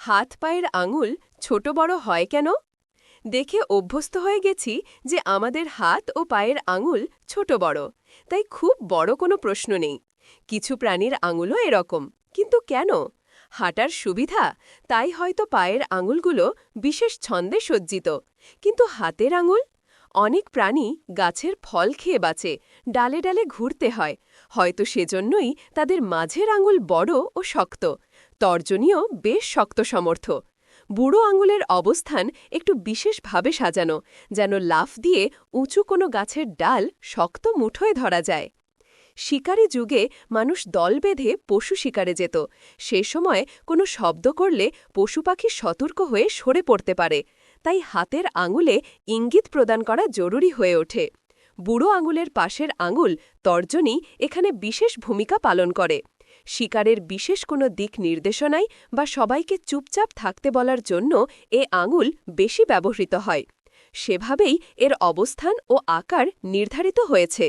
হাত পায়ের আঙুল ছোট বড় হয় কেন? দেখে অভ্যস্ত হয়ে গেছি যে আমাদের হাত ও পায়ের আঙুল ছোট বড়, তাই খুব বড় কোনো প্রশ্ন নেই। কিছু প্রাণীর আঙুলও এরকম, কিন্তু কেন? হাঁটার সুবিধা? তাই হয়তো পায়ের আঙুলগুলো বিশেষ ছন্দে সজ্জিত, কিন্তু হাতের আঙুল? অনেক প্রাণী গাছের ফল খেয়ে বাঁচে, ডালে ডালে ঘুরতে হয়। হয়তো সেজন্যই তাদের মাঝের আঙুল বড় ও শক্ত। তর্জনীয় বেশ শক্ত সমর্থ বুড়ো আঙুলের অবস্থান একটু বিশেষভাবে সাজানো, যেন লাফ দিয়ে উঁচু কোনো গাছের ডাল শক্ত মুঠোয় ধরা যায়। শিকারি যুগে মানুষ দল বেঁধে পশু শিকারে যেত। সে সময় কোনো শব্দ করলে পশু পাখি সতর্ক হয়ে সরে পড়তে পারে। তাই হাতের আঙুলে ইঙ্গিত প্রদান করা জরুরি হয়ে ওঠে। বুড়ো আঙুলের পাশের আঙুল তর্জনী এখানে বিশেষ ভূমিকা পালন করে। শিকারের বিশেষ কোনো দিক নির্দেশনায় বা সবাইকে চুপচাপ থাকতে বলার জন্য এ আঙুল বেশি ব্যবহৃত হয়। সেভাবেই এর অবস্থান ও আকার নির্ধারিত হয়েছে।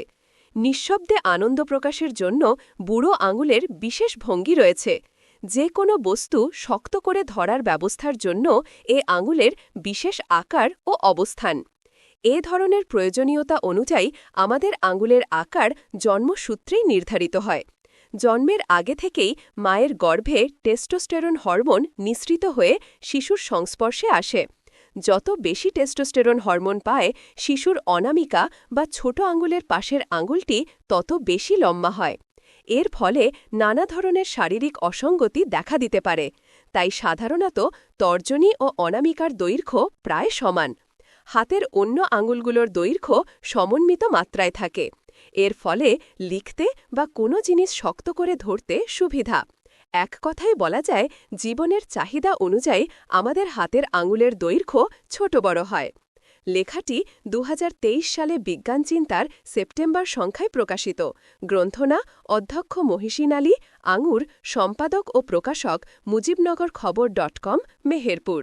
নিঃশব্দে আনন্দ প্রকাশের জন্য বুড়ো আঙুলের বিশেষ ভঙ্গি রয়েছে। যে কোনো বস্তু শক্ত করে ধরার ব্যবস্থার জন্য এ আঙুলের বিশেষ আকার ও অবস্থান। এ ধরনের প্রয়োজনীয়তা অনুযায়ী আমাদের আঙুলের আকার জন্মসূত্রেই নির্ধারিত হয়। জন্মের আগে থেকেই মায়ের গর্ভে টেস্টোস্টেরন হরমোন নিঃসৃত হয়ে শিশুর সংস্পর্শে আসে। যত বেশি টেস্টোস্টেরন হরমোন পায়, শিশুর অনামিকা বা ছোট আঙুলের পাশের আঙুলটি তত বেশি লম্বা হয়। এর ফলে নানা ধরনের শারীরিক অসঙ্গতি দেখা দিতে পারে। তাই সাধারণত তর্জনী ও অনামিকার দৈর্ঘ্য প্রায় সমান। হাতের অন্য আঙুলগুলোর দৈর্ঘ্য সমন্বিত মাত্রায় থাকে। এর ফলে লিখতে বা কোনো জিনিস শক্ত করে ধরতে সুবিধা। এক কথায় বলা যায়, জীবনের চাহিদা অনুযায়ী আমাদের হাতের আঙুলের দৈর্ঘ্য ছোট বড় হয়। লেখাটি দু হাজার তেইশ সালে বিজ্ঞান চিন্তার সেপ্টেম্বর সংখ্যায় প্রকাশিত। গ্রন্থনা অধ্যক্ষ মহিষিন আলী, আঙুর, সম্পাদক ও প্রকাশক মুজিবনগর খবর ডট কম, মেহেরপুর।